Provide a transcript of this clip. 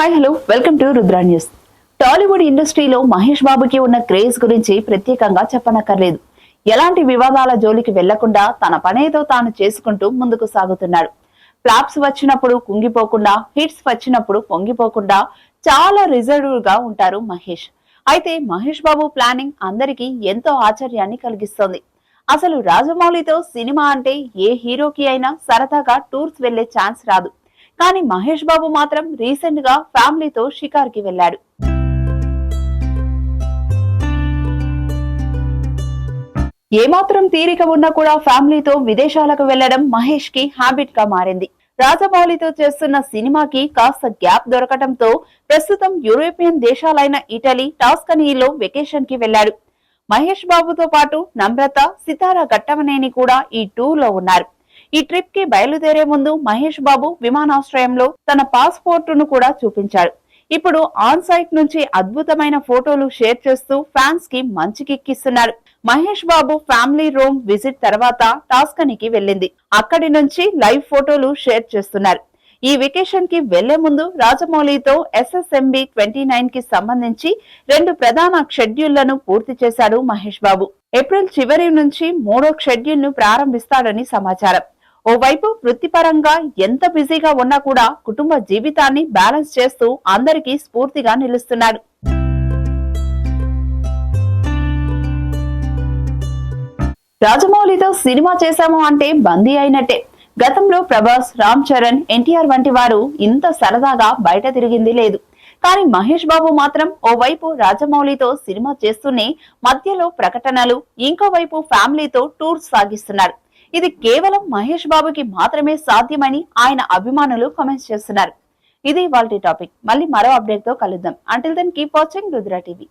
Hi hello welcome to Rudra news Tollywood ఇండస్ట్రీలో మహేష్ బాబుకి ఉన్న క్రేజ్ గురించి ప్రత్యేకంగా చెప్పనక్కర్లేదు. ఎలాంటి వివాదాల జోలికి వెళ్ళకుండా తన పనేదో తాను చేసుకుంటూ ముందుకు సాగుతున్నాడు. ఫ్లాప్స్ వచ్చినప్పుడు కుంగిపోకుండా హిట్స్ వచ్చినప్పుడు పొంగిపోకుండా చాలా రిజర్వ్గా ఉంటారు మహేష్. అయితే మహేష్ బాబు ప్లానింగ్ అందరికీ ఎంతో ఆశ్చర్యాన్ని కలిగిస్తోంది. అసలు రాజమౌళితో సినిమా అంటే ఏ హీరోకి అయినా సరదాగా టూర్స్ వెళ్ళే ఛాన్స్ రాదు. కానీ మహేష్ బాబు మాత్రం రీసెంట్గా ఫ్యామిలీతో షికార్కి వెళ్ళాడు. ఏమాత్రం తీరిక ఉన్నా కూడా ఫ్యామిలీతో విదేశాలకు వెళ్ళడం మహేష్కి హ్యాబిట్గా మారింది. రాజమౌళితో చేస్తున్న సినిమాకి కాస్త గ్యాప్ దొరకటంతో ప్రస్తుతం యూరోపియన్ దేశాలైన ఇటలీ టాస్కనీలో వెకేషన్కి వెళ్ళాడు మహేష్ బాబుతో పాటు నమ్రత సితారా ఘట్టమనేని కూడా ఈ టూర్లో ఉన్నారు. ఈ ట్రిప్కి బయలుదేరే ముందు మహేష్ బాబు విమానాశ్రయంలో తన పాస్పోర్ట్ను కూడా చూపించాడు. ఇప్పుడు ఆన్ సైట్ నుంచి అద్భుతమైన ఫోటోలు షేర్ చేస్తూ ఫ్యాన్స్కి మంచి కిక్కిస్తున్నాడు Mahesh Babu family room visit తర్వాత టాస్కనికి వెళ్ళింది. అక్కడి నుంచి లైవ్ ఫోటోలు షేర్ చేస్తున్నారు. ఈ వెకేషన్కి వెళ్ళే ముందు రాజమౌళితో ఎస్ఎస్ఎంబి ట్వంటీ నైన్కి సంబంధించి రెండు ప్రధాన షెడ్యూళ్ళను పూర్తి చేశాడు మహేష్ బాబు. ఏప్రిల్ చివరి నుంచి మూడో షెడ్యూల్ను ప్రారంభిస్తాడని సమాచారం. ఓవైపు వృత్తిపరంగా ఎంత బిజీగా ఉన్నా కూడా కుటుంబ జీవితాన్ని బ్యాలెన్స్ చేస్తూ అందరికీ స్ఫూర్తిగా నిలుస్తున్నాడు. రాజమౌళితో సినిమా చేశాము అంటే బందీ అయినట్టే. గతంలో ప్రభాస్ రామ్ చరణ్ ఎన్టీఆర్ వంటి వారు ఇంత సరదాగా బయట తిరిగింది లేదు. కానీ మహేష్ బాబు మాత్రం ఓవైపు రాజమౌళితో సినిమా చేస్తూనే మధ్యలో ప్రకటనలు ఇంకోవైపు ఫ్యామిలీతో టూర్స్ సాగిస్తున్నారు ఇది కేవలం మహేష్ బాబుకి మాత్రమే సాధ్యమని ఆయన అభిమానులు కామెంట్స్ చేస్తున్నారు. ఇది వాళ్ళ టాపిక్. మళ్ళీ మరో అప్డేట్తో కలుద్దాం. Until then keep watching Rudra TV.